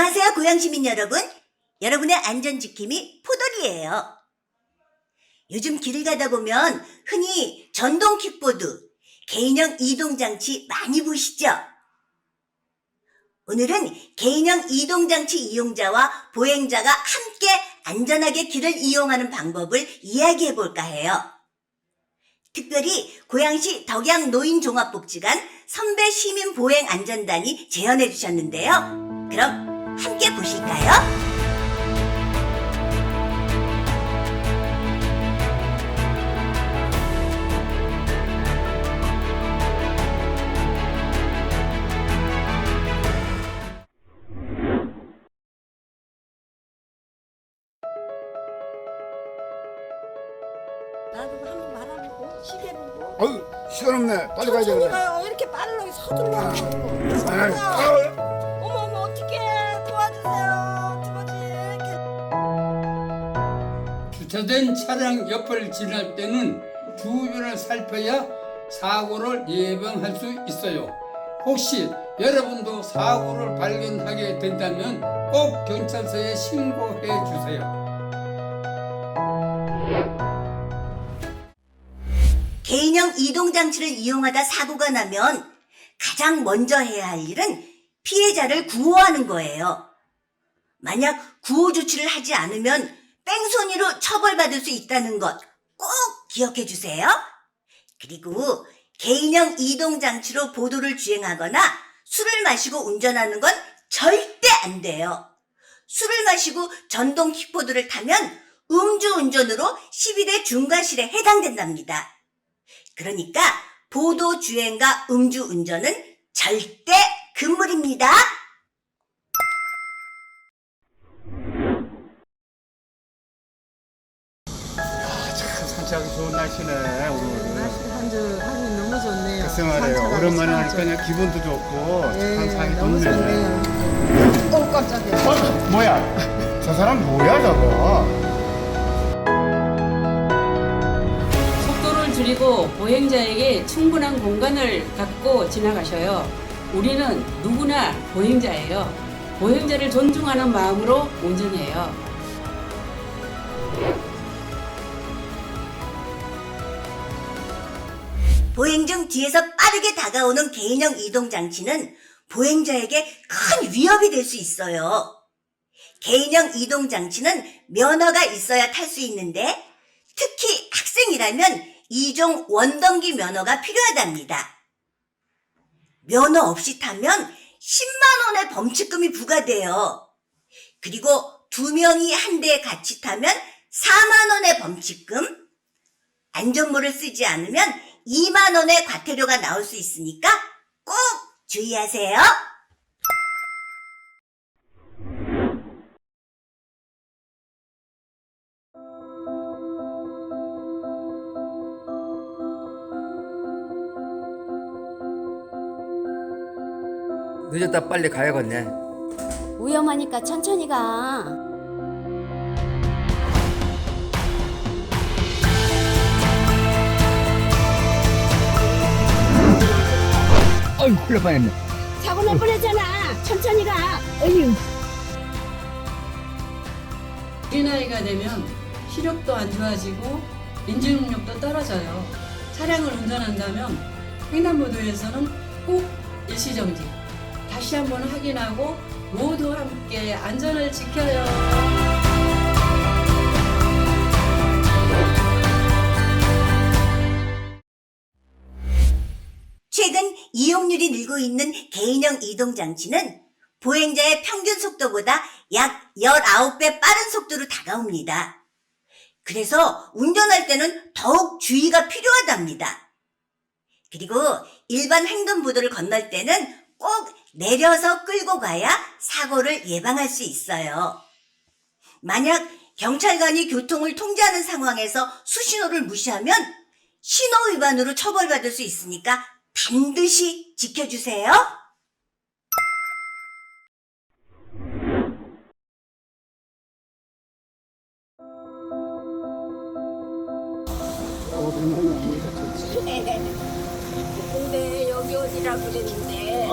안녕하세요, 고양시민 여러분. 여러분의 안전지킴이 포돌이에요. 요즘 길을 가다 보면 흔히 전동 킥보드, 개인형 이동장치 많이 보시죠? 오늘은 개인형 이동장치 이용자와 보행자가 함께 안전하게 길을 이용하는 방법을 이야기해 볼까 해요. 특별히 고양시 덕양 노인종합복지관 선배 시민 보행 안전단이 제안해 주셨는데요. 그럼 함께 보실까요? 나도 한번 말하고 시계 보고 어유 시간 없네. 빨리 가야 천천히 되겠네 가요. 이렇게 빠르게 서둘러 아, 어 주차된 차량 옆을 지날 때는 주변을 살펴야 사고를 예방할 수 있어요. 혹시 여러분도 사고를 발견하게 된다면 꼭 경찰서에 신고해 주세요. 개인형 이동장치를 이용하다 사고가 나면 가장 먼저 해야 할 일은 피해자를 구호하는 거예요. 만약 구호 조치를 하지 않으면 뺑소니로 처벌받을 수 있다는 것 꼭 기억해 주세요. 그리고 개인형 이동장치로 보도를 주행하거나 술을 마시고 운전하는 건 절대 안 돼요. 술을 마시고 전동 킥보드를 타면 음주운전으로 12대 중과실에 해당된답니다. 그러니까 보도 주행과 음주 운전은 절대 금물입니다. 날씨네 오늘. 날씨 한주 하니 너무 좋네요. 글쎄 말이에요 오랜만에 참 하니까 그냥 기분도 좋고 예, 상이 너무 좋네. 좋네요. 어 깜짝이야. 어? 뭐야? 저 사람 뭐야 저거? 속도를 줄이고 보행자에게 충분한 공간을 갖고 지나가셔요. 우리는 누구나 보행자예요. 보행자를 존중하는 마음으로 운전해요. 보행 중 뒤에서 빠르게 다가오는 개인형 이동 장치는 보행자에게 큰 위협이 될 수 있어요. 개인형 이동 장치는 면허가 있어야 탈 수 있는데 특히 학생이라면 이종 원동기 면허가 필요하답니다. 면허 없이 타면 10만 원의 범칙금이 부과돼요. 그리고 두 명이 한 대에 같이 타면 4만 원의 범칙금, 안전모를 쓰지 않으면 2만 원의 과태료가 나올 수 있으니까 꼭 주의하세요. 늦었다 빨리 가야겠네. 위험하니까 천천히 가. 어이 큰일 뻔했네. 사고 날 뻔했잖아. 천천히 가. 어휴. 우리 나이가 되면 시력도 안 좋아지고 인지 능력도 떨어져요. 차량을 운전한다면 횡단보도에서는 꼭 일시정지. 다시 한번 확인하고 모두 함께 안전을 지켜요. 이용률이 늘고 있는 개인형 이동장치는 보행자의 평균 속도보다 약 19배 빠른 속도로 다가옵니다. 그래서 운전할 때는 더욱 주의가 필요하답니다. 그리고 일반 횡단보도를 건널 때는 꼭 내려서 끌고 가야 사고를 예방할 수 있어요. 만약 경찰관이 교통을 통제하는 상황에서 수신호를 무시하면 신호 위반으로 처벌받을 수 있으니까 반드시 지켜주세요. 근데 여기 어디라 그랬는데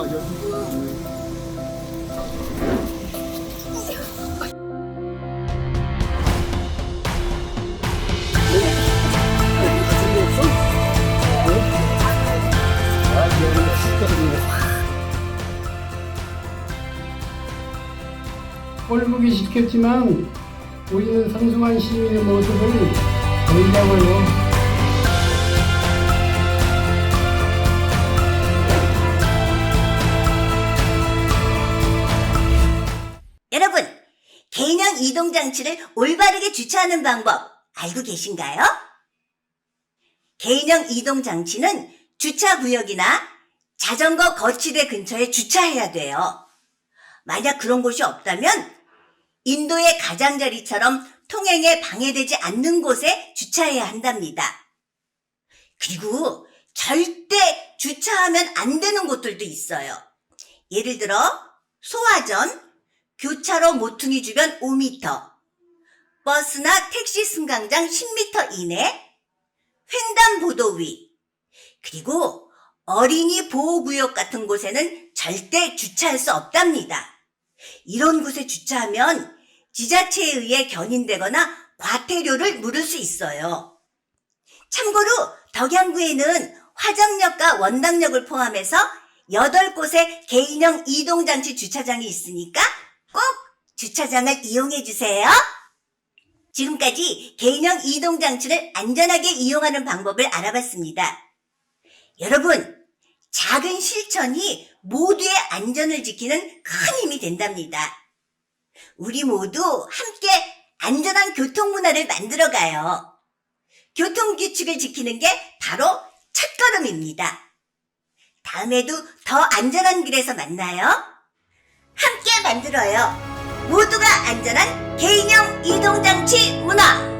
꼴보기 시켰지만 우리는 성숙한 시민의 모습을 보이자고요. 여러분, 개인형 이동 장치를 올바르게 주차하는 방법 알고 계신가요? 개인형 이동 장치는 주차 구역이나 자전거 거치대 근처에 주차해야 돼요. 만약 그런 곳이 없다면 인도의 가장자리처럼 통행에 방해되지 않는 곳에 주차해야 한답니다. 그리고 절대 주차하면 안 되는 곳들도 있어요. 예를 들어 소화전, 교차로 모퉁이 주변 5m, 버스나 택시 승강장 10m 이내, 횡단보도 위, 그리고 어린이 보호구역 같은 곳에는 절대 주차할 수 없답니다. 이런 곳에 주차하면 지자체에 의해 견인되거나 과태료를 물을 수 있어요. 참고로 덕양구에는 화정역과 원당역을 포함해서 8곳의 개인형 이동장치 주차장이 있으니까 꼭 주차장을 이용해 주세요. 지금까지 개인형 이동장치를 안전하게 이용하는 방법을 알아봤습니다. 여러분, 작은 실천이 모두의 안전을 지키는 큰 힘이 된답니다. 우리 모두 함께 안전한 교통 문화를 만들어 가요. 교통 규칙을 지키는 게 바로 첫걸음입니다. 다음에도 더 안전한 길에서 만나요. 함께 만들어요. 모두가 안전한 개인형 이동장치 문화.